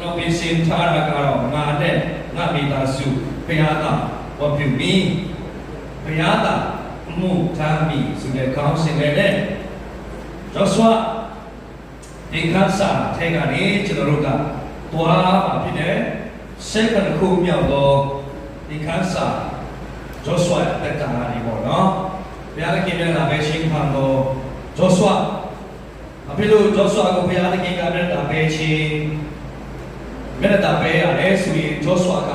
ကျွန်တော်ပြင်ဆင်ထားတာကတော့ငါနဲ့ငါမိသားစုဘုရားသာဝတ်ပြုမိဘုရားသာအမှုထားမိဆိုတဲ့ကောင်းစင်လေးနဲ့ဂျောဆွာဒီကတ်စာထဲကနေကျွန်တော်တို့ကတွားပါဖြစ်တယ်စေကနခုမြောက်တော့ဒီကတ်စာဂျောဆွာတက်တာနေပေါ့နော်ဘုရားခင်မြတ်လာပဲရှင်းခံတော့ဂျောဆွာအဖေလို့ဂျောဆွာကိုဘုရားခင်ကလည်းတာပဲချင်း မြတ်တာပဲရတယ်ဆိုရင်ဂျောဆွာက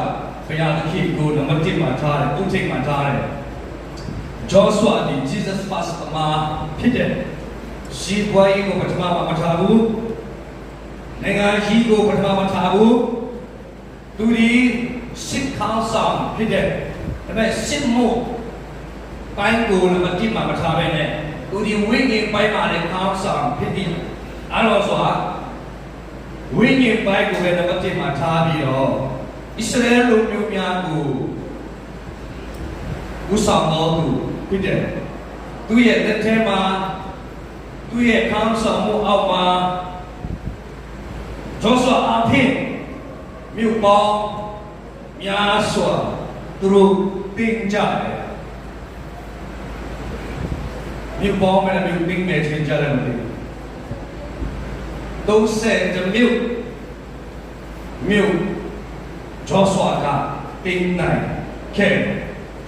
ဘုရားသခင်ကိုနံပါတ်1မှာထားတယ်ပုံထိပ်မှာထားတယ်ဂျောဆွာဒီ Jesus first မှာဖြစ်တယ်ရှိပွားရေးကိုပထမမထားဘူးနိုင်ငံရှိကိုပထမမထားဘူးသူဒီစစ်ခေါင်းဆောင်ဖြစ်တဲ့ဒါပေမဲ့စစ်မှုပိုင်းကိုလည်းမတိမမထားပဲနဲ့သူဒီဝိညာဉ်ပိုင်းမှာလည်းခေါင်းဆောင်ဖြစ်ပြီးအဲ့တော့ဆိုတာ ဝိညာဉ်ပိုင်းကိုလည်းမတိမထားပြီးတော့ဣသရေလလူမျိုးများကိုဦးဆောင်တော်သူဖြစ်တဲ့သူရဲ့လက်ထဲမှာသူ့ရဲ့ခေါင်းဆောင်မှုအောက်မှာဂျောဆွာအဖြစ်မြို့ပေါင်းများစွာသူတို့တင်ကြတယ်မြို့ပေါင်းမဲ့မြို့တင်မဲ့တင်ကြတယ်မသိဘူး 30မြို့မြို့ဂျောဆွာကတင်နိုင်ခဲ့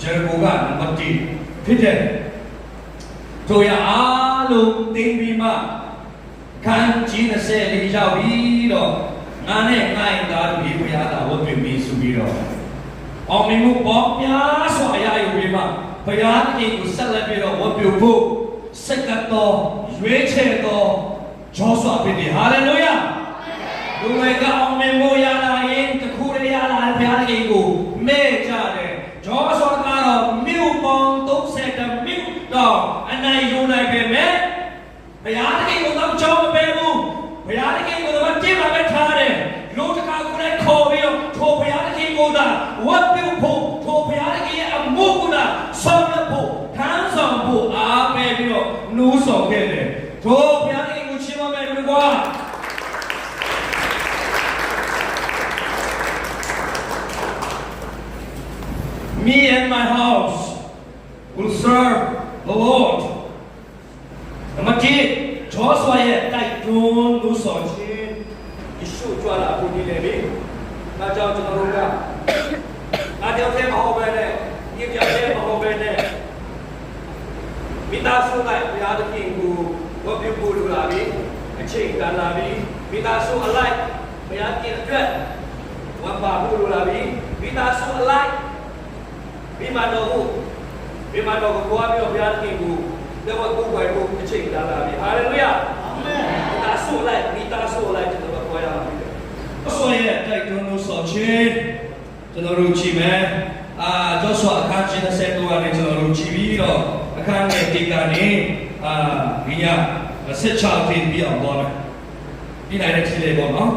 ဂျေရကိုကနံပါတ်1ဖြစ်တယ်တို့ရအားလုံးသိပြီးမှခန်းကြီး20လေးရောက်ပြီးတော့ငါနဲ့ငါ့ရဲ့သားတို့ဒီဘုရားသာဝတ်ပြုပြီးဆိုပြီးတော့အောင်မြင်မှုပေါ်များစွာအရာယူပြီးမှဘုရားသခင်ကိုဆက်လက်ပြီးတော့ဝတ်ပြုဖို့စက္ကတော်ရွေးချယ်တော် ဂျောဆွာဖြစ်တယ်ဟာလေလုယာလူတွေကအောင်မြင်မှုရလာရင်တခုတည်းရလာဘုရားသခင်ကိုမဲ့ကြတယ်ဂျောဆွာကတော့မြို့ပေါင်း30မြို့တော့အနိုင်ယူနိုင်ပေမဲ့ဘုရားသခင်ကတော့ကြောင်းမပေးဘူးဘုရားသခင်ကတော့ကြည့်မှာပဲထားတယ်လူတကာကိုလည်းခေါ်ပြီးတော့ထိုဘုရားသခင်ကိုသာဝတ်ပြုဖို့ထိုဘုရားသခင်ရဲ့အမှုကိုသာဆောင်ရွက်ဖို့ထမ်းဆောင်ဖို့အားပေးပြီးတော့နှိုးဆော်ခဲ့တယ်ထိုဘုရားသခင်ကိုချီး မွမ်းမယ်လူကွာ Me and my house will serve the Lord. နံပါတ်1ဂျောဆွာရဲ့တိုက်တွန်းလို့ဆိုခြင်းယေရှုကြွလာဖို့ဒီလေပြီ။ဒါကြောင့်ကျွန်တော်တို့ကအားကြောင့်တဲ့မဟုတ်ပဲနဲ့ဒီပြောင်းတဲ့မဟုတ်ပဲနဲ့မိသားစုကဘုရားသခင်ကိုဝတ်ပြုဖို့လိုလာပြီ။ အချိန်တန်လာပြီ။မိသားစုအလိုက်ဘုရားသခင်အတွက်ဝတ်ပါဖို့လိုလာပြီ။မိသားစုအလိုက်မိမတော်ကိုမိမတော်ကိုကြွားပြီးတော့ဘုရားသခင်ကိုလက်ဝတ်ကိုယ်ွယ်ဖို့အချိန်လာလာပြီဟာလေလုယာအာမင်မိသားစုလိုက်မိသားစုလိုက်ကျွန်တော်တို့ကြွားရမှာဖြစ်တယ်အဆွေရဲ့တိုက်တွန်းလို့ဆိုချင်းကျွန်တော်တို့ကြည့်မယ်အာကျောဆွာအခန်းကြီး30တော့ကနေကျွန်တော်တို့ကြည့်ပြီးတော့အခန်းနဲ့ဒီကနေအာဒီည ဆက်ချတင်ပြီးအောင်တော့မယ်ဒီနိုင်တဲ့ခြေလေးပေါ့နော်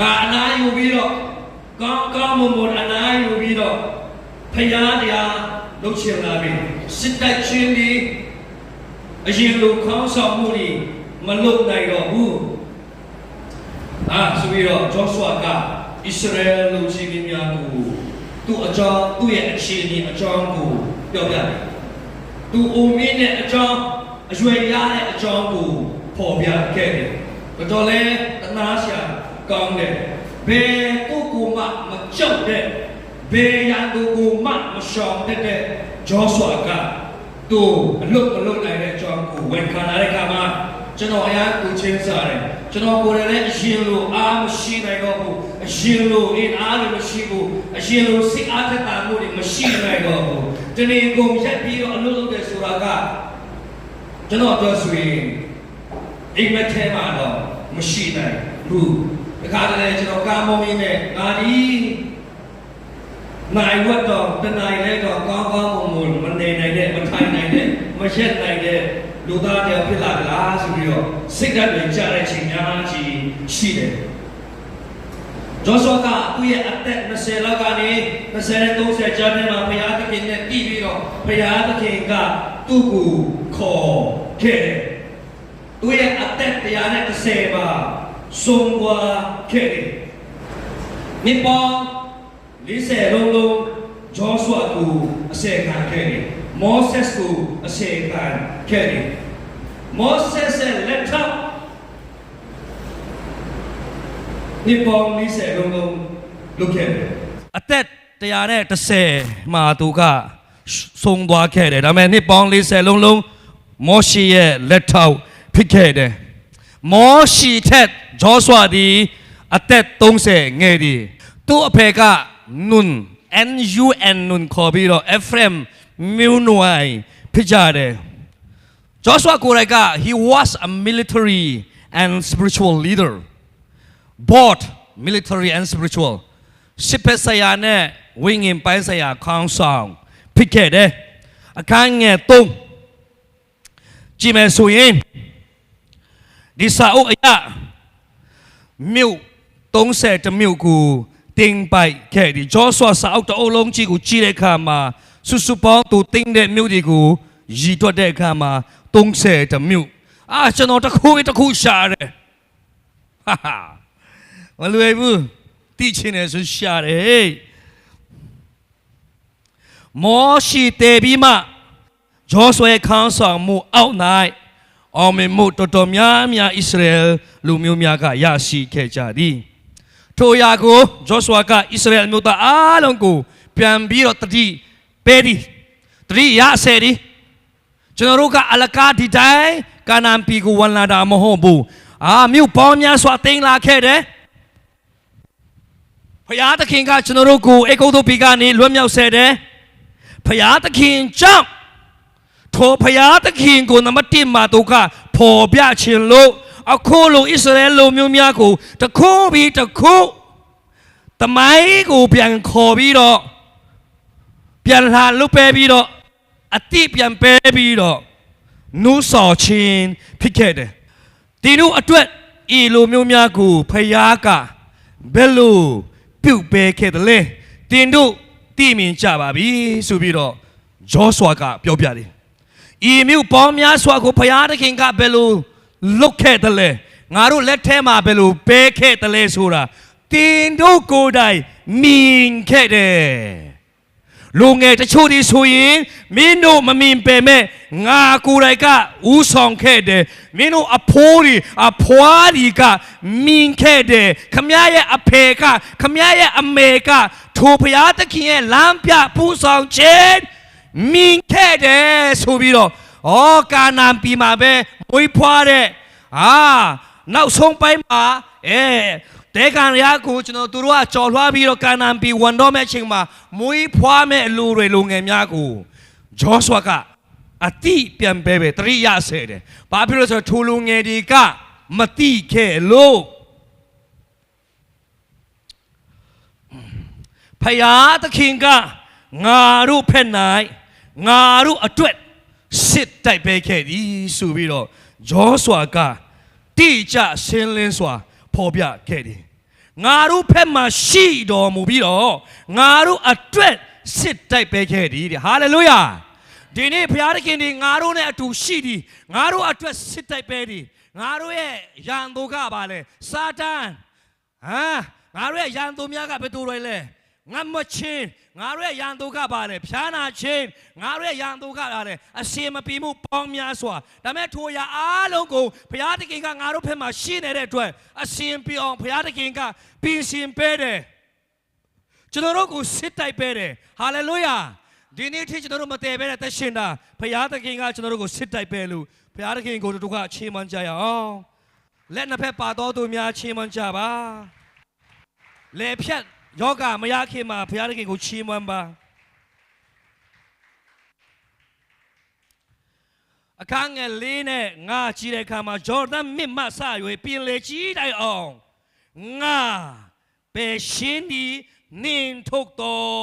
ငါအနာယူပြီးတော့ကောင်းကောင်းမွန်မွန်အနာယူပြီးတော့ဖယားတရားလုပ်ချင်လာပြီစစ်တိုက်ချင်းဒီအရင်လိုခေါင်းဆောင်မှုတွေမလုပ်နိုင်တော့ဘူးအာဆိုပြီးတော့ဂျောရှွာကဣသရေလလူကြီးများကိုသူ့အကြောင်းသူ့ရဲ့အခြေအနေအကြောင်းကိုပြောပြတယ်သူအုံမင်းတဲ့အကြောင်းအရွယ်ရတဲ့အကြောင်းကိုပေါ်ပြခဲ့တယ်တော်တော်လဲတနာရှာ ကောင်းတယ်ဘယ်ကိုယ်ကိုမှမကြောက်တဲ့ဘယ်ရန်သူကိုမှမရှောင်တတ်တဲ့ဂျောရှွာကသူအလုတ်မလုတ်နိုင်တဲ့အကြောင်းကိုဝန်ခံလာတဲ့အခါမှာကျွန်တော်အရာကိုချင်းစားတယ်ကျွန်တော်ကိုယ်တိုင်လည်းအရင်လိုအားမရှိနိုင်တော့ဘူးအရင်လိုအင်အားတွေမရှိဘူးအရင်လိုစိတ်အားသက်သာမှုတွေမရှိနိုင်တော့ဘူးတနေ့ကုန်ရက်ပြီးတော့အလုတ်လုပ်တယ်ဆိုတာကကျွန်တော်ပြောဆိုရင်အိမ်မက်ထဲမှာတော့မရှိနိုင်ဘူး ဒီခါတည်းကျွန်တော်ကားမောင်းရင်းနဲ့ငါဒီနိုင်ဝတ်တော့တနိုင်လဲတော့ကောင်းကောင်းမွန်မွန်မနေနိုင်တဲ့မထိုင်နိုင်တဲ့မရက်နိုင်တဲ့လူသားတယောက်ဖြစ်လာကြလားဆိုပြီးတော့စိတ်ဓာတ်တွေကြားတဲ့ချိန်များကြီးရှိတယ်ဂျောရှောကသူ့ရဲ့အသက်20လောက်ကနေ20နဲ့30ကြားထဲမှာဘုရားသခင်နဲ့တည်ပြီးတော့ဘုရားသခင်ကသူ့ကိုခေါ်ခဲ့တယ်။သူ့ရဲ့အသက်တရားနဲ့30ပါ ဆုံးသွားခဲ့တယ်။မြေပေါ်40လုံးလုံးဂျောရှောကိုအစေခံခဲ့တယ်။မောဆက်ကိုအစေခံခဲ့တယ်။မောဆက်ရဲ့လက်ထောက်ဒီပေါ်လေးဆယ်လုံးလုံးလုတ်ခဲ့တယ်အသက်တရားနဲ့30မှာသူကဆုံးသွားခဲ့တယ်ဒါပေမဲ့နှစ်ပေါင်း40လုံးလုံးမောရှိရဲ့လက်ထောက်ဖြစ်ခဲ့တယ်မောရှိထက် ဂျောဆွာဒီအသက်30ငယ်ဒီသူ့အဖေကနွန် N U N နွန်ခေါ်ပြီးတော့ Ephraim မြို့နွိုင်ဖြစ်ကြတယ် Joshua ကိုယ်တိုင်က he was a military and spiritual leader both military and spiritual စစ်ဖက်ဆရာနဲ့ဝိညာဉ်ပိုင်းဆရာခေါင်းဆောင်ဖြစ်ခဲ့တယ်အခန်းငယ်3ကြည့်မယ်ဆိုရင်ဒီစာအုပ်အရ မြို့30မြို့ကိုတင်ပိုက်ခဲ့ဒီဂျောဆွာစာအုပ်တအုပ်လုံးကြီးကိုကြည့်တဲ့အခါမှာစုစုပေါင်းသူတင်တဲ့မြို့တွေကိုရည်တွက်တဲ့အခါမှာ30မြို့အာကျွန်တော်တစ်ခုပြီးတစ်ခုရှာတယ်ဟာဟာမလွယ်ဘူးတိချင်တယ်ဆိုရှာတယ်ဟေးမောရှိတေပြီးမှဂျောဆွဲခန်းဆောင်မှုအောက်၌ အောင်မြင်မှုတော်တော်များများဣသရေလလူမျိုးများကရရှိခဲ့ကြသည်ထိုအရာကိုဂျောဆွာကဣသရေလမျိုးသားအားလုံးကိုပြန်ပြီးတော့တတိပေးသည်တတိရဆယ်သည်ကျွန်တော်တို့ကအလကားဒီတိုင်းကာနန်ပီကိုဝန်လာတာမဟုတ်ဘူးအာမြို့ပေါင်းများစွာတင်လာခဲ့တယ်ဖယားသခင်ကကျွန်တော်တို့ကိုအေကုတ်တို့ဘီကနေလွတ်မြောက်စေတယ်ဖယားသခင်ကြောင့် ထိုဖယားသခင်ကိုနမတိမာတို့ကဖော်ပြခြင်းလို့အခုလိုဣသရေလလူမျိုးများကိုတစ်ခုပြီးတစ်ခုတမိုင်းကိုပြန်ခေါ်ပြီးတော့ပြန်လာလွတ်ပဲပြီးတော့အတိပြန်ပဲပြီးတော့နူးဆော်ခြင်းဖြစ်ခဲ့တယ်ဒီနုအတွက်ဤလူမျိုးများကိုဖယားကဘယ်လိုပြုတ်ပဲခဲ့တယ်လေတင်တို့တည်မြင်ကြပါပြီဆိုပြီးတော့ဂျောဆွာကပြောပြတယ် ဤမျိုးပေါင်းများစွာကိုဘုရားသခင်ကဘယ်လိုလုတ်ခဲ့တယ်လဲငါတို့လက်ထဲမှာဘယ်လိုပဲခဲ့တယ်လဲဆိုတာတင်တို့ကိုယ်တိုင်မြင်ခဲ့တယ်လူငယ်တချို့ဒီဆိုရင်မင်းတို့မမြင်ပေမဲ့ငါကိုယ်တိုင်ကဥဆောင်ခဲ့တယ်မင်းတို့အဖိုးတွေအဖွားတွေကမြင်ခဲ့တယ်ခမရရဲ့အဖေကခမရရဲ့အမေကထိုဘုရားသခင်ရဲ့လမ်းပြပူဆောင်ခြင်း မြင်ခဲ့တယ်ဆိုပြီးတော့ဩကာနာန်ပြည်မှာပဲမွေးဖွားတဲ့အာနောက်ဆုံးပိုင်းမှာအဲတဲကန်ရကိုကျွန်တော်တို့ကကြော်လွှားပြီးတော့ကာနန်ပြည်ဝန်တော့မဲ့အချိန်မှာမွေးဖွားမဲ့အလူတွေလူငယ်များကိုဂျောဆွာကအတိပြန်ပဲပဲတရိယာဆဲတယ်။ဘာဖြစ်လို့လဲဆိုတော့ထိုလူငယ်တွေကမတိခဲ့လို့ဖယားသခင်ကငါတို့ဖက်၌ ငါတို့အတွက်စစ်တိုက်ပဲခဲ့သည်ဆိုပြီးတော့ဂျောဆွာကတိကျရှင်းလင်းစွာဖော်ပြခဲ့တယ်ငါတို့ဖက်မှာရှိတော်မူပြီးတော့ငါတို့အတွက်စစ်တိုက်ပေးခဲ့သည်တဲ့ဟာလေလုယာဒီနေ့ဘုရားသခင်ဒီငါတို့နဲ့အတူရှိသည်ငါတို့အတွက်စစ်တိုက်ပေးသည်ငါတို့ရဲ့ရန်သူကပါလဲစာတန်ဟမ်ငါတို့ရဲ့ရန်သူများကဘယ်သူတွေလဲငတ်မချင်း ငါတို့ရဲ့ရန်သူကပါလေဖြားနာချင်းငါတို့ရဲ့ရန်သူကပါလေအရှင်မပီမှုပေါင်းများစွာဒါမဲ့ထိုရာအားလုံးကိုဘုရားသခင်ကငါတို့ဖက်မှာရှိနေတဲ့အတွက်အရှင်ပြအောင်ဘုရားသခင်ကပြင်ဆင်ပေးတယ်ကျွန်တော်တို့ကိုစစ်တိုက်ပေးတယ်ဟာလေလုယာဒီနေ့ထိကျွန်တော်တို့မတည်ပဲတဲ့သက်ရှင်တာဘုရားသခင်ကကျွန်တော်တို့ကိုစစ်တိုက်ပေးလို့ဘုရားသခင်ကိုတို့ကချီးမွမ်းကြရအောင်လက်နှစ်ဖက်ပါတော်သူများချီးမွမ်းကြပါလေဖြတ် ယောဂမရခင်မှာဘုရားသခင်ကိုချီးမွမ်းပါအခန်းငယ်လေးနဲ့ငါကြည့်တဲ့အခါမှာဂျော်ဒန်မြစ်မဆရွေပြင်လေကြီးတိုင်အောင်ငါပဲရှင်းဒီနင်ထုတ်တော်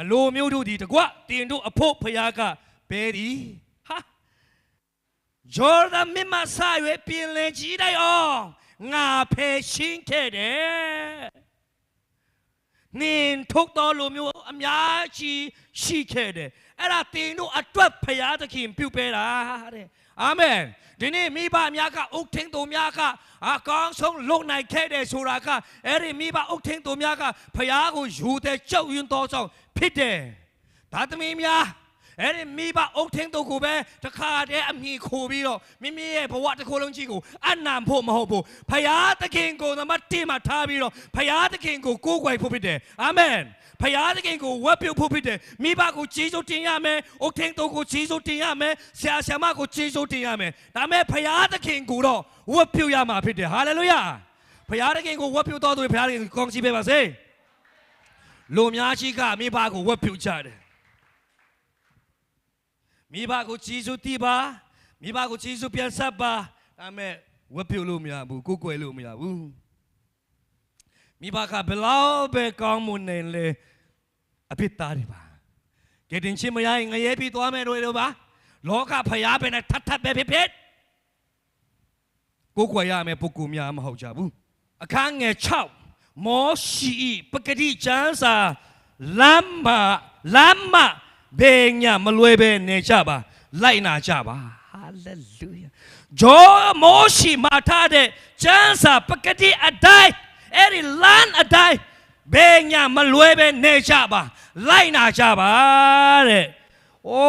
အလိုမျိုးတို့ဒီတကွတင်တို့အဖို့ဖရားကဘယ်ဒီဟာဂျော်ဒန်မြစ်မဆရွေပြင်လေကြီးတိုင်အောင်ငါဖယ်ရှင်းခဲ့တယ် နင်ထုတ်တော်လူမျိုးအများကြီးရှိခဲ့တယ်အဲ့ဒါတင်တို့အတွက်ဖရာသခင်ပြုပေးတာတဲ့အာမင်ဒီနေ့မိဘများကအုတ်ထင်းသူများကအကောင်းဆုံးလုံနိုင်ခဲ့တယ်ဆိုတာကအဲ့ဒီမိဘအုတ်ထင်းသူများကဖရာကိုယူတဲ့ကြောက်ရွံ့တော်ကြောင့်ဖြစ်တယ်ဒါသမီးများ အဲ့ဒီမိဘအုတ်ထင်းသူကိုပဲတခါတည်းအမိခိုပြီးတော့မိမိရဲ့ဘဝတစ်ခုလုံးကြီးကိုအနံဖို့မဟုတ်ဘူးဖရာသခင်ကိုနံပါတ်1မှာထားပြီးတော့ဖရာသခင်ကိုကိုးကွယ်ဖို့ဖြစ်တယ်အာမင်ဖရာသခင်ကိုဝတ်ပြုဖို့ဖြစ်တယ်မိဘကိုကြီးစိုးတင်ရမယ်အုတ်ထင်းသူကိုကြီးစိုးတင်ရမယ်ဆရာဆရာမကိုကြီးစိုးတင်ရမယ်ဒါမဲ့ဖရာသခင်ကိုတော့ဝတ်ပြုရမှာဖြစ်တယ်ဟာလေလုယာဖရာသခင်ကိုဝတ်ပြုတော်သူတွေဖရာသခင်ကိုကောင်းချီးပေးပါစေလူများကြီးကမိဘကိုဝတ်ပြုကြတယ် မိဘကိုကြီးစုတီးပါမိဘကိုကြီးစုပြန်ဆက်ပါဒါပေမဲ့ဝတ်ပြုလို့မရဘူးကိုယ်ကွယ်လို့မရဘူးမိဘကဘယ်လောက်ပဲကောင်းမွန်နေလေအဖြစ်သားတွေပါကဲတင်ချင်းမရရင်ငရဲပြီးသွားမယ်တို့လို့ပါလောကဖျားပဲနဲ့ထပ်ထပ်ပဲဖြစ်ဖြစ်ကိုယ်ကွယ်ရမယ်ပုဂ္ဂိုလ်များမဟုတ်ကြဘူးအခန်းငယ်6မောရှိဤပဂတိကျမ်းစာလမ်းမလမ်းမ ဘေညာမလွယ်ပဲနေကြပါလိုက်နာကြပါဟာလေလုယာဂျောမောရှိမာထားတဲ့ကျမ်းစာပဂတိအတိုင်းအဲ့ဒီလမ်းအတိုင်းဘေညာမလွယ်ပဲနေကြပါလိုက်နာကြပါတဲ့โอ้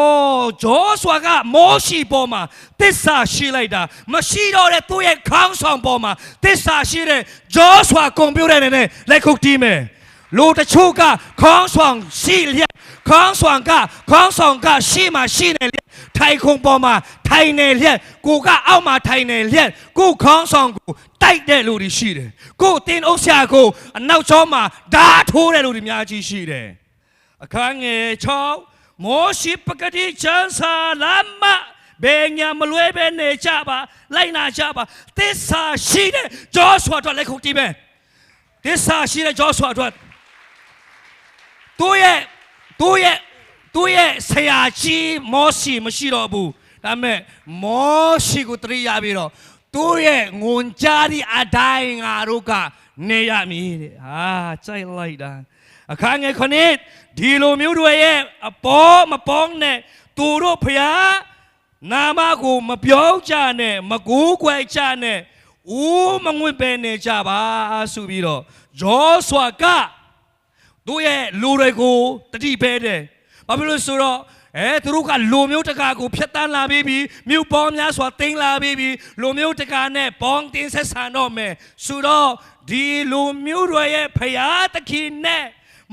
ဂျောဆွာကမောရှိပေါ်မှာတစ္ဆာရှိလိုက်တာမရှိတော့တဲ့သူ့ရဲ့ခေါင်းဆောင်ပေါ်မှာတစ္ဆာရှိတဲ့ဂျောဆွာကွန်ပျူတာနဲ့လက်ခုပ်တီးမယ်လူတချို့ကခေါင်းဆောင်ရှိလျက် ခေါင်းဆောင်ကခေါင်းဆောင်ကရှိမှရှိနေလျက်ထိုင်ခုံပေါ်မှာထိုင်နေလျက်ကိုကအောက်မှာထိုင်နေလျက်ကိုခေါင်းဆောင်ကိုတိုက်တဲ့လူတွေရှိတယ်ကိုတင်အုပ်ဆရာကိုအနောက်ကျောမှာဓာထိုးတဲ့လူတွေအများကြီးရှိတယ်အခန်းငယ်6မောရှိပကတိချမ်းစာလမ်းမဘေညာမလွဲပဲနေကြပါလိုက်နာကြပါသစ္စာရှိတဲ့ဂျောဆွာတို့လက်ခုပ်တီးမယ်သစ္စာရှိတဲ့ဂျောဆွာတို့သူ့ရဲ့ သူ့ရဲ့သူ့ရဲ့ဆရာကြီးမောရှိမရှိတော့ဘူးဒါပေမဲ့မောရှိကိုတရိယာပြီးတော့သူ့ရဲ့ငွန်ကြားဒီအတိုင်းငါတို့ကနေရမည်တဲ့ဟာကြိုက်လိုက်တာအခန်းငယ်ခုနှစ်ဒီလိုမျိုးတွေရဲ့အပေါ်မပေါင်းနဲ့သူတို့ဖျားနာမကိုမပြောကြနဲ့မကူးကွယ်ကြနဲ့ဦးမငွင့်ပဲနေကြပါဆိုပြီးတော့ဂျောဆွာက တို့ရဲ့လူတွေကိုတတိပဲတယ်ဘာဖြစ်လို့ဆိုတော့အဲသူတို့ကလူမျိုးတကာကိုဖျက်တမ်းလာပြီးပြီမြို့ပေါင်းများစွာတင်းလာပြီးပြီလူမျိုးတကာနဲ့ပေါင်းတင်းဆက်ဆံတော့မယ်ဆိုတော့ဒီလူမျိုးတွေရဲ့ဖျားသခင်နဲ့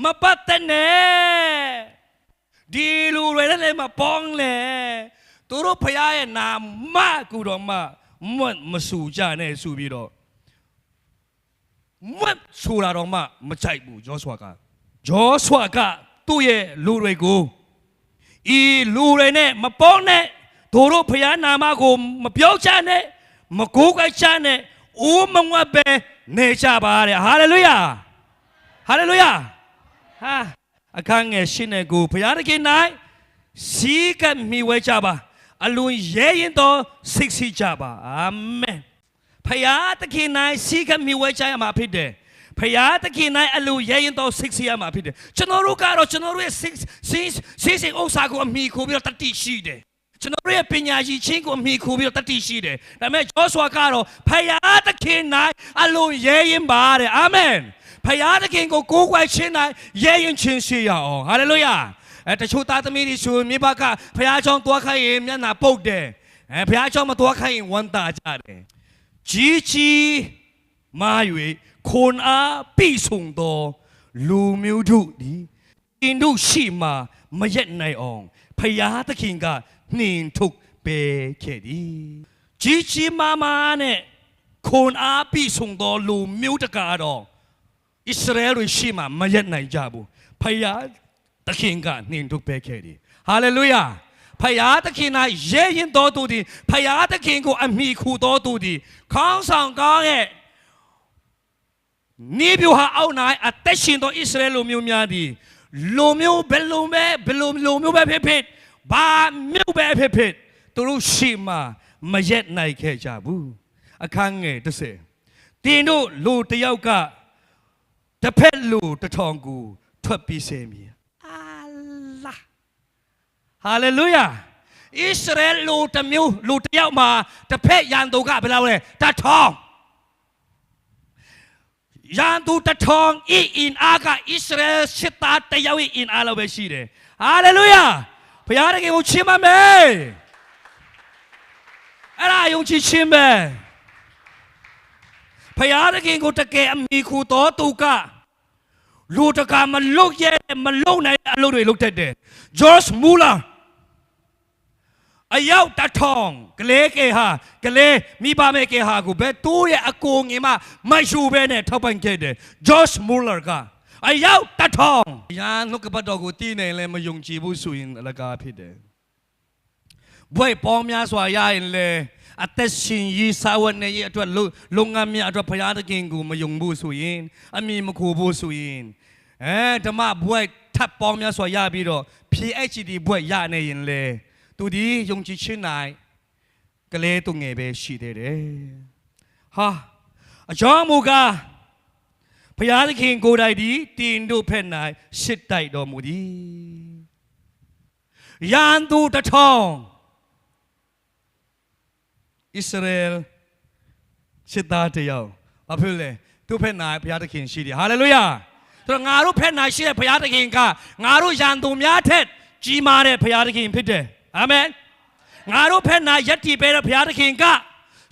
မပတ်တဲ့နဲ့ဒီလူတွေလည်းမပေါင်းလေသူတို့ဖရားရဲ့နာမကူတော်မှမွတ်မဆူကြနဲ့ဆိုပြီးတော့မွတ်ဆိုတာတော့မှမကြိုက်ဘူးဂျောဆွာက ဂျောဆွာကသူ့ရဲ့လူတွေကိုဤလူတွေနဲ့မပေါင်းနဲ့သူတို့ဖရားနာမကိုမပြောကြနဲ့မကိုးကွယ်ကြနဲ့ဦးမငွတ်ပဲနေကြပါတဲ့ဟာလေလုယာဟာလေလုယာဟာအခန်းငယ်ရှင်းတဲ့ကိုဘုရားသခင်၌စီကပ်မိဝဲကြပါအလွန်ရဲရင်သောစိတ်စီကြပါအာမင်ဘုရားသခင်၌စီကပ်မိဝဲကြရမှာဖြစ်တယ် ဖယားသခင်၌အလိုရဲရင်တော့စိတ်ဆရာမှာဖြစ်တယ်ကျွန်တော်တို့ကတော့ကျွန်တော်တို့ရဲ့စိတ်စိတ်စိတ်စိတ်ဥစ္စာကိုအမိခိုးပြီးတော့တတိရှိတယ်ကျွန်တော်တို့ရဲ့ပညာရှိချင်းကိုအမိခိုးပြီးတော့တတိရှိတယ်ဒါပေမဲ့ဂျောဆွာကတော့ဖယားသခင်၌အလိုရဲရင်ပါတဲ့အာမင်ဖယားသခင်ကိုကိုးကွယ်ခြင်း၌ရဲရင်ချင်းရှိရအောင်ဟာလေလုယာအဲတချို့သားသမီးတွေဆိုမြေဘကဖယားချောင်းတွားခိုင်းရင်မျက်နှာပုတ်တယ်အဲဖယားချောင်းမတွားခိုင်းရင်ဝမ်းသာကြတယ်ကြီးကြီးမာ၍ ခွန်အားပြည့်စုံသောလူမျိုးတို့သည်အင်တို့ရှိမှမရက်နိုင်အောင်ဖယားသခင်ကနှင်ထုတ်ပေးခဲ့သည်ကြီးကြီးမားမားနဲ့ခွန်အားပြည့်စုံသောလူမျိုးတကားတော့ဣသရေလရှိမှမရက်နိုင်ကြဘူးဖယားသခင်ကနှင်ထုတ်ပေးခဲ့သည်ဟာလေလုယာဖယားသခင်၌ရဲရင်တော်သူသည်ဖယားသခင်ကိုအမိခူတော်သူသည်ခေါင်းဆောင်ကောင်းရဲ့ နေပြဟာအောက်၌အသက်ရှင်သောဣသရေလလူမျိုးများသည်လူမျိုးဘယ်လိုပဲဘယ်လိုလူမျိုးပဲဖြစ်ဖြစ်ဘာမျိုးပဲဖြစ်ဖြစ်သူတို့ရှိမှမရက်နိုင်ခဲ့ကြဘူးအခန်းငယ်30တင်တို့လူတစ်ယောက်ကတစ်ဖက်လူတစ်ထောင်ကိုထွက်ပြီးစေမည်အာလာဟာလေလုယာဣသရေလလူတစ်မျိုးလူတစ်ယောက်မှာတစ်ဖက်ရန်သူကဘယ်လောက်လဲတထောင် ရန်သူတထောင်ဤအင်အားကဣသရေလစစ်သားတစ်ယောက်ရဲ့အင်အားလောက်ပဲရှိတယ်ဟာလေလုယာဘုရားတကယ်ကိုချီးမွမ်းမယ်အဲ့ဒါယုံကြည်ခြင်းပဲဘုရားတကယ်ကိုတကယ်အမိခုတော်သူကလူတကာမလုတ်ရဲမလုံနိုင်တဲ့အလုပ်တွေလုပ်တတ်တယ်။ George Muller အယောက်တထောင်ကလေးကေဟာကလေးမိဘမဲကေဟာကိုဘယ်တိုးရဲ့အကိုငင်မမရှူပဲနဲ့ထောက်ပံ့ခဲ့တယ်။ George Muller ကအယောက်တထောင်ညာနှုတ်ကပတ်တော်ကိုတီးနေလဲမယုံကြည်ဘူးဆိုရင်အလကားဖြစ်တယ်။ဘွဲ့ပေါင်းများစွာရရင်လေအသက်ရှင်ရေးစာဝတ်နေရေးအတွက်လုံလုပ်ငန်းများအတွက်ဘုရားသခင်ကိုမယုံဘူးဆိုရင်အမိမခိုဘူးဆိုရင်အဲဓမ္မဘွဲ့ထပ်ပေါင်းများစွာရပြီးတော့ PhD ဘွဲ့ရနေရင်လေ သူဒီယုံကြည်ခြင်း၌ကလေးသူငယ်ပဲရှိသေးတယ်ဟာအကြောင်းမူကားဘုရားသခင်ကိုယ်တိုင်ဒီတင်တို့ဖက်၌ရှစ်တိုက်တော်မူသည်ရန်သူတစ်ထောင်ဣသရေလစစ်သားတယောက်ဘာဖြစ်လဲသူ့ဖက်နာဘုရားသခင်ရှိတယ်ဟာလေလုယာသူတို့ငါတို့ဖက်နာရှိတဲ့ဘုရားသခင်ကငါတို့ရန်သူများထက်ကြီးမားတဲ့ဘုရားသခင်ဖြစ်တယ် အာမင်ငါတို့ဖက်နာယက်တီပေးတဲ့ဘုရားသခင်က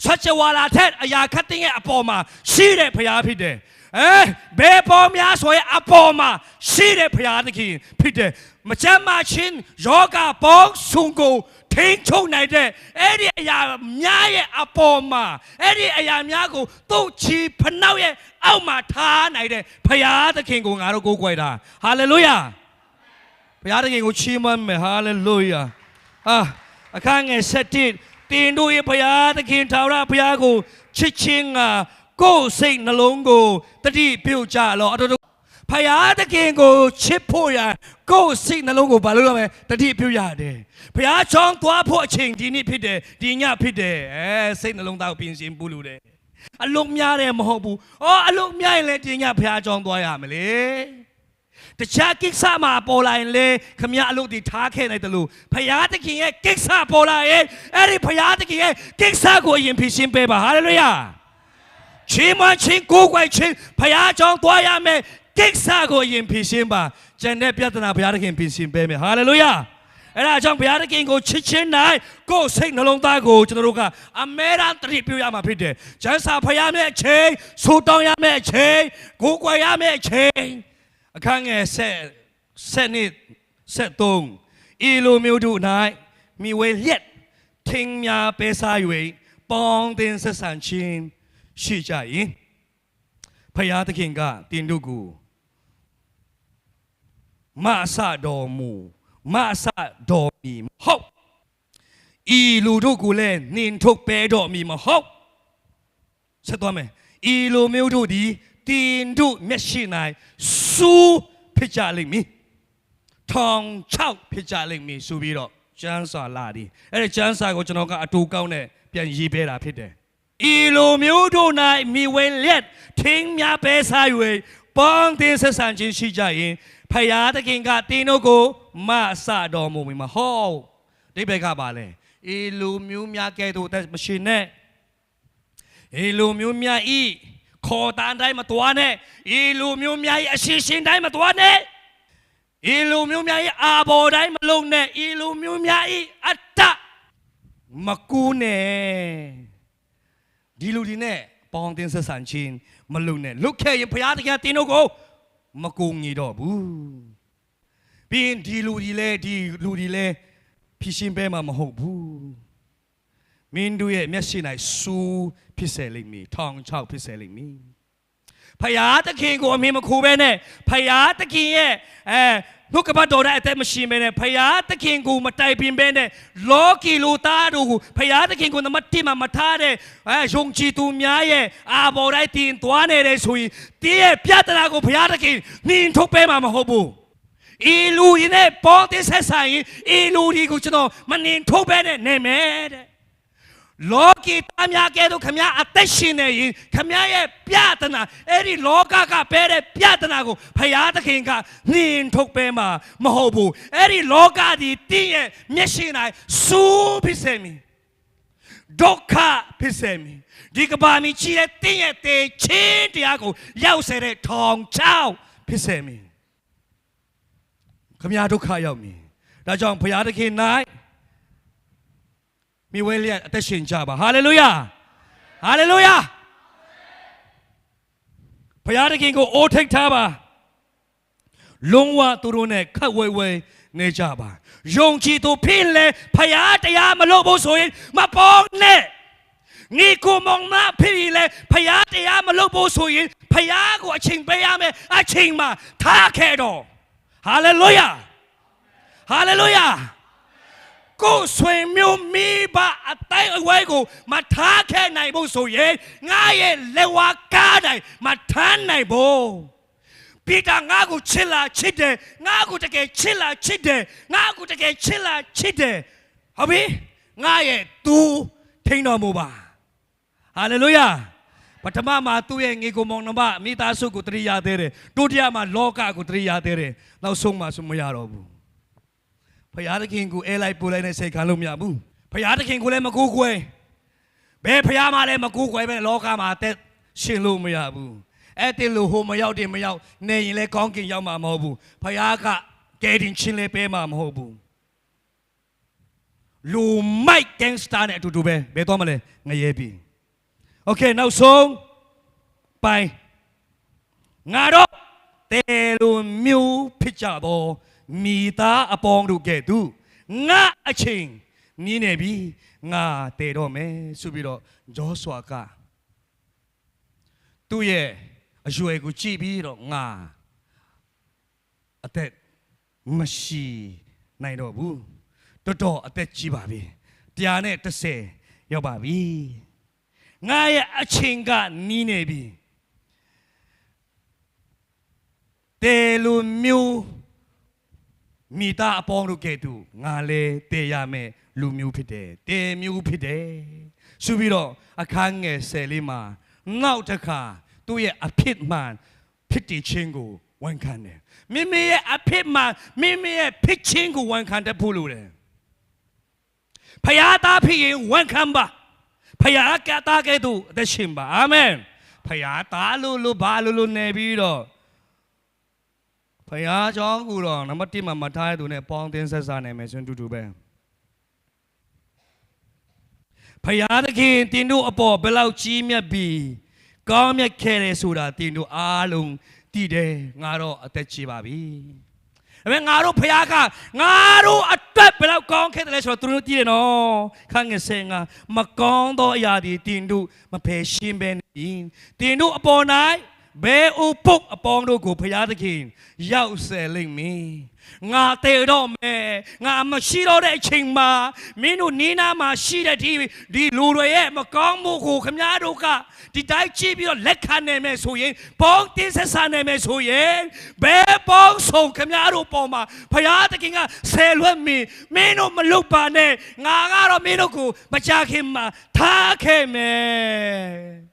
ဆွတ်ချဝါလာထက်အရာခတ်တဲ့ရဲ့အပေါ်မှာရှိတဲ့ဘုရားဖြစ်တယ်အဲဘယ်ပေါ်များဆိုရင်အပေါ်မှာရှိတဲ့ဘုရားသခင်ဖြစ်တယ်မချမ်းမချင်းယောဂပေါင်းစုံကိုထိန်းချုပ်နိုင်တဲ့အဲ့ဒီအရာများရဲ့အပေါ်မှာအဲ့ဒီအရာများကိုသူ့ချီဖနှောက်ရဲ့အောက်မှာထားနိုင်တဲ့ဘုရားသခင်ကိုငါတို့ကိုးကွယ်တာဟာလေလုယာဘုရားသခင်ကိုချီးမွမ်းမယ်ဟာလေလုယာ အာအခန်းငယ်7တင်တို့ရဲ့ဘုရားသခင်ထာဝရဘုရားကိုချစ်ချင်းကကိုယ်စိတ်နှလုံးကိုတတိပြုတ်ကြလောအတော်တို့ဖယားတခင်ကိုချစ်ဖို့ရကိုယ်စိတ်နှလုံးကိုဘာလို့ရမလဲတတိပြုတ်ရတယ်ဖယားချောင်းသွားဖို့အချိန်ဒီနေ့ဖြစ်တယ်ဒီညဖြစ်တယ်အဲစိတ်နှလုံးသားကိုပြင်ဆင်ဖို့လိုတယ်အလုံးများတယ်မဟုတ်ဘူးအော်အလုံးများရင်လည်းဒီညဖယားချောင်းသွားရမလေ တခြားကိစ္စမှာပေါ်လာရင်လေခမရအလုပ်တွေထားခဲ့နိုင်တယ်လို့ဖယားတခင်ရဲ့ကိစ္စပေါ်လာရင်အဲ့ဒီဖယားတခင်ရဲ့ကိစ္စကိုအရင်ဖြေရှင်းပေးပါဟာလေလုယာချင်းမချင်းကိုယ်ကွယ်ချင်းဖယားကြောင့်သွားရမယ်ကိစ္စကိုအရင်ဖြေရှင်းပါကျန်တဲ့ပြဿနာဘုရားသခင်ဖြေရှင်းပေးမယ်ဟာလေလုယာအဲ့ဒါကြောင့်ဘုရားသခင်ကိုချစ်ချင်းနိုင်ကိုယ်စိတ်နှလုံးသားကိုကျွန်တော်တို့ကအမဲရန်တတိပြုရမှာဖြစ်တယ်ကျမ်းစာဖယားမဲ့အချိန်ဆူတောင်းရမယ့်အချိန်ကိုယ်ကွယ်ရမယ့်အချိန် အခန်းငယ်ဆက်ဆက်နှစ်ဆက်သုံးဤလိုမျိုးတို့၌မိဝဲလျက်ထင်းများပဲစား၍ပေါင်းတင်ဆက်ဆံခြင်းရှိကြရင်ဖယားသခင်ကတင်တို့ကိုမဆတော်မူမဆတော်မီမဟုတ်ဤလူတို့ကိုလည်းနှင်ထုတ်ပဲတော်မီမဟုတ်ဆက်သွားမယ်ဤလူမျိုးတို့သည်တင်တို့မျက်ရှိ၌ စူးဖြစ်ကြလိမ့်မည်ထောင်ချောက်ဖြစ်ကြလိမ့်မည်ဆိုပြီးတော့ကျမ်းစာလာသည်အဲ့ဒီကျမ်းစာကိုကျွန်တော်ကအတူကောင်းနဲ့ပြန်ရေးပေးတာဖြစ်တယ်ဤလိုမျိုးတို့၌မိဝဲလက်ထင်းများပဲစား၍ပေါင်းတင်ဆက်ဆံခြင်းရှိကြရင်ဖယားသခင်ကတင်းတို့ကိုမဆတော်မူမီမဟုတ်ဒီဘက်ကပါလဲဤလိုမျိုးများကဲ့သို့သက်မရှိနဲ့ဤလိုမျိုးများဤ ခေါ်တန်တိုင်းမတော်နဲ့ဤလိုမျိုးများဤအရှိရှင်တိုင်းမတော်နဲ့ဤလိုမျိုးများဤအာဘော်တိုင်းမလုံးနဲ့ဤလိုမျိုးများဤအတ္တမကူနဲ့ဒီလူဒီနဲ့ပေါင်းတင်ဆက်ဆံခြင်းမလုံးနဲ့လုတ်ခဲ့ရင်ဘုရားသခင်တင်းတို့ကိုမကူညီတော့ဘူးပြီးရင်ဒီလူဒီလဲဒီလူဒီလဲဖြစ်ရှင်ပဲမှာမဟုတ်ဘူး မင်းတို့ရဲ့မျက်စိ၌စူးဖြစ်စေလိမ့်မည်ထောင်ချောက်ဖြစ်စေလိမ့်မည်ဖယားသခင်ကိုအမင်းမခိုးပဲနဲ့ဖယားသခင်ရဲ့အဲနှုတ်ကပတ်တော်တဲ့အသက်မရှင်ပဲနဲ့ဖယားသခင်ကိုမတိုင်ပင်ပဲနဲ့လောကီလူသားတို့ကိုဖယားသခင်ကိုနမတိမမထားတဲ့အဲယုံကြည်သူများရဲ့အာဘော်တိုင်းတင်သွားနေတယ်ဆိုရင်တည့်ရဲ့ပြဿနာကိုဖယားသခင်နှင်ထုတ်ပေးမှာမဟုတ်ဘူးဤလူရင်းနဲ့ပေါ်တဲ့ဆက်ဆိုင်ဤလူဒီကိုကျွန်တော်မနှင်ထုတ်ပဲနဲ့နေမယ်တဲ့ လောကီသားများကဲတော့ခမအသက်ရှင်နေရင်ခမရဲ့ပြဒနာအဲ့ဒီလောကကပဲတဲ့ပြဒနာကိုဖယားသခင်ကနှင်ထုတ်ပဲမှာမဟုတ်ဘူးအဲ့ဒီလောကဒီတင်းရဲ့မျက်ရှင်၌စူးဖြစ်စေမည်ဒုက္ခဖြစ်စေမည်ဒီကဘာမီချီတဲ့တင်းရဲ့တေချင်းတရားကိုရောက်စေတဲ့ထောင်ချောက်ဖြစ်စေမည်ခမရဒုက္ခရောက်မည်ဒါကြောင့်ဘုရားသခင်၌ မိဝဲလျက်အသက်ရှင်ကြပါဟာလေလုယာဟာလေလုယာဘုရားသခင်ကိုအိုးထိတ်ထားပါလုံးဝသူတို့နဲ့ခတ်ဝဲဝဲနေကြပါယုံကြည်သူဖြစ်လေဘုရားတရားမလို့ဖို့ဆိုရင်မပေါ်နဲ့ညီကိုမောင်မဖြစ်လေဘုရားတရားမလို့ဖို့ဆိုရင်ဘုရားကိုအချိန်ပေးရမယ်အချိန်မှာထားခဲ့တော့ဟာလေလုယာဟာလေလုယာ ကိုယ်ဆွေမျိုးမိဘအတိုင်းအဝဲကိုမထားခဲ့နိုင်ဖို့ဆိုရင်ငါရဲ့လက်ဝါးကားတိုင်းမထမ်းနိုင်ဖို့ပိတာငါကိုချစ်လာချစ်တယ်ငါကိုတကယ်ချစ်လာချစ်တယ်ငါကိုတကယ်ချစ်လာချစ်တယ်ဟုတ်ပြီငါရဲ့သူထိန်တော်မူပါဟာလေလုယာပထမမှာသူ့ရဲ့ငေကိုမောင်နှမမိသားစုကိုတရိယာသေးတယ်ဒုတိယမှာလောကကိုတရိယာသေးတယ်နောက်ဆုံးမှာဆိုမရတော့ဘူး ဖယားသခင်ကိုအဲလိုက်ပူလိုက်နဲ့စိတ်ခံလို့မရဘူးဖယားသခင်ကိုလည်းမကူကွယ်ဘယ်ဖယားမှလည်းမကူကွယ်ပဲလောကမှာအသက်ရှင်လို့မရဘူးအဲ့တင်လို့ဟိုမရောက်တင်မရောက်နေရင်လည်းကောင်းကင်ရောက်မှာမဟုတ်ဘူးဖယားကကယ်တင်ချင်းလည်းပေးမှာမဟုတ်ဘူးလူမိုက်ဂန်စတာနဲ့အတူတူပဲဘယ်တော့မလဲငရဲပြီ โอเคနောက်ဆုံးပိုင်းငါတော့တဲလိုမျိုးဖြစ်ကြတော့ မိသားအပေါင်းတို့ကဲ့သို့ငါအချိန်မြင်းနေပြီငါတဲတော့မယ်ဆိုပြီးတော့ဂျောဆွာကသူ့ရဲ့အရွယ်ကိုကြည့်ပြီးတော့ငါအသက်မရှိနိုင်တော့ဘူးတော်တော်အသက်ကြီးပါပြီတရားနဲ့30ရောက်ပါပြီငါရဲ့အချိန်ကနီးနေပြီတဲလိုမျိုး မိသားအပေါင်းတို့ကဲ့သို့ငါလဲတဲရမယ်လူမျိုးဖြစ်တယ်တဲမျိုးဖြစ်တယ်ဆိုပြီးတော့အခန်းငယ်ဆယ်လေးမှာနောက်တစ်ခါသူ့ရဲ့အဖြစ်မှန်ဖြစ်တည်ခြင်းကိုဝန်ခံတယ်မိမိရဲ့အဖြစ်မှန်မိမိရဲ့ဖြစ်ခြင်းကိုဝန်ခံတတ်ဖို့လိုတယ်ဖယားသားဖြစ်ရင်ဝန်ခံပါဖယားကတာကဲ့သို့အသက်ရှင်ပါအာမင်ဖယားသားလို့လို့ဘာလို့လို့နေပြီးတော့ ဖယားကြောင့်ကူတော့နံပါတ်1မှာမထားတဲ့သူနဲ့ပေါင်းသင်းဆက်စားနိုင်မယ်ဆိုရင်တူတူပဲဖယားသခင်တင်တို့အပေါ်ဘယ်လောက်ကြီးမြတ်ပြီးကောင်းမြတ်ခဲ့တယ်ဆိုတာတင်တို့အားလုံးတည်တယ်ငါတော့အသက်ကြီးပါပြီဒါပေမဲ့ငါတို့ဖခင်ကငါတို့အတွက်ဘယ်လောက်ကောင်းခဲ့တယ်လဲဆိုတော့သူတို့သိတယ်နော်ခန့်ငယ်ဆယ်ငါမကောင်းသောအရာတွေတင်တို့မဖယ်ရှင်းပဲနေတင်တို့အပေါ်၌ ဘဲဥပုတ်အပေါင်းတို့ကိုဖရာသခင်ရောက်ဆယ်လိမ့်မည်ငါတေတော့မယ်ငါမရှိတော့တဲ့အချိန်မှာမင်းတို့နီးနားမှာရှိတဲ့ဒီဒီလူတွေရဲ့မကောင်းမှုကိုခမည်းတော်ကဒီတိုင်းကြည့်ပြီးတော့လက်ခံနိုင်မယ်ဆိုရင်ပေါင်းတင်းဆက်ဆံနိုင်မယ်ဆိုရင်ဘယ်ပေါင်းဆုံးခမည်းတော်ပေါ်မှာဖရာသခင်ကဆယ်လွတ်မင်းမင်းတို့မလုပ်ပါနဲ့ငါကတော့မင်းတို့ကိုမကြခင်မှာထားခဲ့မယ်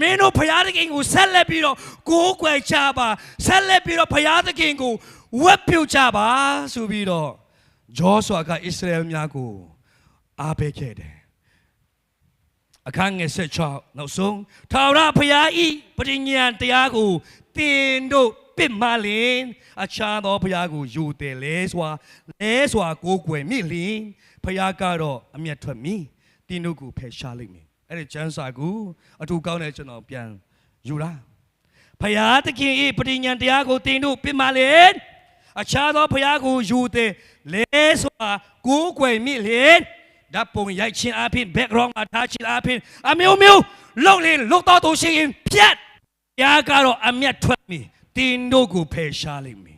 မင်းတို့ဖျားသခင်ကိုဆက်လက်ပြီးတော့ကိုးကွယ်ကြပါဆက်လက်ပြီးတော့ဖျားသခင်ကိုဝတ်ပြုတ်ကြပါဆိုပြီးတော့ဂျောဆွာကဣသရေလများကိုအားပေးခဲ့တယ်အခန်းငယ်ဆက်6နောက်ဆုံးထာဝရဖျားဤပရိညာဏ်တရားကိုတင်တို့ပစ်မလင်အခြားသောဖျားကိုယူတယ်လဲစွာလဲစွာကိုးကွယ်မိလင်ဖျားကတော့အမျက်ထွက်မီတင်တို့ကိုဖယ်ရှားလိုက်မည် အဲ့ဒီကျမ်းစာကိုအထူးကောင်းတဲ့ကျွန်တော်ပြန်ယူလာဖယားသခင်ဤပရိညာဏ်တရားကိုတင်တို့ပြမလေအခြားသောဖယားကိုယူတဲ့လဲစွာကိုးကွယ်မိလေဓာတ်ပုံရိုက်ခြင်းအပြင် background မှာထားခြင်းအပြင်အမျိုးမျိုးလုံလင်လုံတော့သူရှိရင်ဖြတ်ဖယားကတော့အမျက်ထွက်မိတင်တို့ကိုဖယ်ရှားလိုက်မိ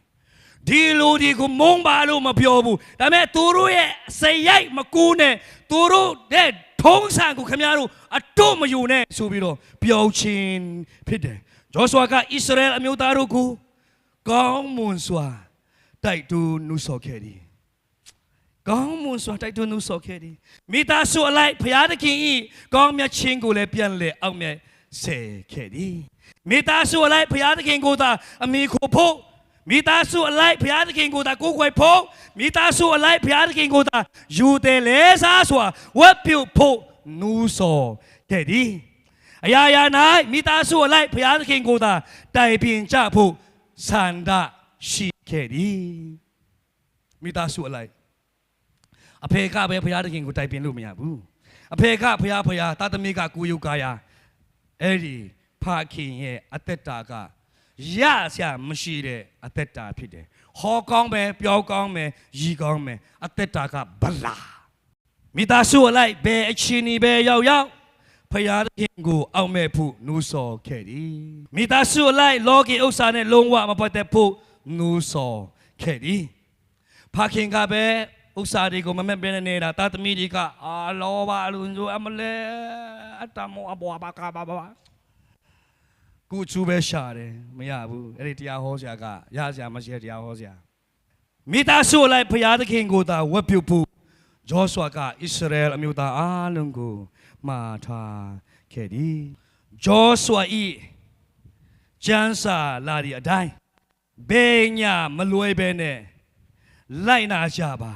ဒီလူဒီကိုမုန်းပါလို့မပြောဘူးဒါပေမဲ့သူတို့ရဲ့စိတ်ရိုက်မကူးနဲ့သူတို့တဲ့ ထုံးစံကိုခင်ဗျားတို့အတော့မယူနဲ့ဆိုပြီးတော့ပြောချင်းဖြစ်တယ်ဂျောဆွာကဣသရေလအမျိုးသားတို့ကိုကောင်းမွန်စွာတိုက်တူနုဆော်ခဲ့သည်ကောင်းမွန်စွာတိုက်တူနုဆော်ခဲ့သည်မိသားစုအလိုက်ဖျားသခင်ဤကောင်းမြတ်ခြင်းကိုလည်းပြန်လဲအောင်မြတ်စေခဲ့သည်မိသားစုအလိုက်ဖျားသခင်ကိုသာအမိခိုဖို့ မိသားစုအလိုက်ဘုရားသခင်ကိုသာကိုးကွယ်ဖို့မိသားစုအလိုက်ဘုရားသခင်ကိုသာယူတယ်လဲစားစွာဝတ်ပြုတ်ဖို့နူးစော်တဲ့ဒီအရာရာ၌မိသားစုအလိုက်ဘုရားသခင်ကိုသာတိုင်ပင်ကြဖို့ဆန္ဒရှိခဲ့သည်မိသားစုအလိုက်အဖေကပဲဘုရားသခင်ကိုတိုင်ပင်လို့မရဘူးအဖေကဘုရားဘုရားတာသမီကကိုယုတ်ကာယာအဲ့ဒီဖခင်ရဲ့အသက်တာက ရဆရာမရှိတဲ့အသက်တာဖြစ်တယ်။ဟောကောင်းပဲပြောကောင်းပဲရီကောင်းပဲအသက်တာကဗလာမိသားစုအလိုက်ဘယ်အချင်းဒီပဲရောက်ရောက်ဖယားသခင်ကိုအောက်မဲ့ဖို့နှူးဆော်ခဲ့သည်မိသားစုအလိုက်လောကီဥစ္စာနဲ့လုံးဝမပတ်သက်ဖို့နှူးဆော်ခဲ့သည်ဖခင်ကပဲဥစ္စာတွေကိုမမက်ပဲနေတာတာသမီတွေကအာလောဘလူညိုအမလဲအတမောအဘွားဘာကဘာဘာ ကိုချူပဲရှာတယ်မရဘူးအဲ့ဒီတရားဟောဆရာကရဆရာမရှိတဲ့တရားဟောဆရာမိသားစုလိုက်ဖရာသခင်ကိုသာဝတ်ပြုတ်ဖို့ဂျောဆွာကဣသရေလအမျိုးသားအားလုံးကိုမှာထားခဲ့သည်ဂျောဆွာဤကျမ်းစာလာဒီအတိုင်းဘေညာမလွယ်ပဲနဲ့လိုက်နာကြပါ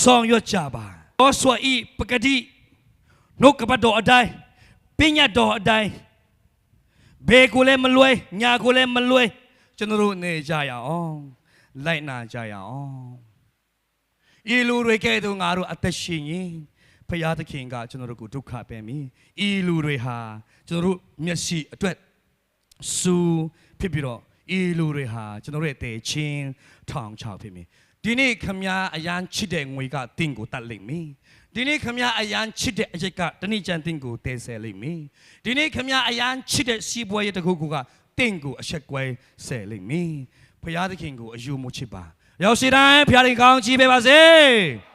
ဆောင်ရွက်ကြပါဂျောဆွာဤပကတိနှုတ်ကပတ်တော်အတိုင်းပညာတော်အတိုင်း ဘေကိုလည်းမလွဲညာကိုလည်းမလွဲကျွန်တော်တို့နေကြရအောင်လိုက်နာကြရအောင်ဤလူတွေကဲ့သို့ငါတို့အသက်ရှင်ရင်ဖရာသခင်ကကျွန်တော်တို့ကိုဒုက္ခပေးမည်ဤလူတွေဟာကျွန်တော်တို့မျက်စိအတွက်စူဖြစ်ပြီးတော့ဤလူတွေဟာကျွန်တော်တို့ရဲ့တေချင်းထောင်ချောက်ဖြစ်မည်ဒီနေ့ခမည်းအရန်ချစ်တဲ့ငွေကတင့်ကိုတတ်လိမ့်မည် ဒီနေ့ခမည်းအရန်ချစ်တဲ့အရိတ်ကတဏိကျန်တင့်ကိုတဲဆဲလိမ့်မည်ဒီနေ့ခမည်းအရန်ချစ်တဲ့စီးပွားရေးတစ်ခုခုကတင့်ကိုအဆက်ကွဲဆဲလိမ့်မည်ဖရာသခင်ကိုအယူမချစ်ပါရောက်စီတိုင်းဖရာသခင်ကောင်းချီးပေးပါစေ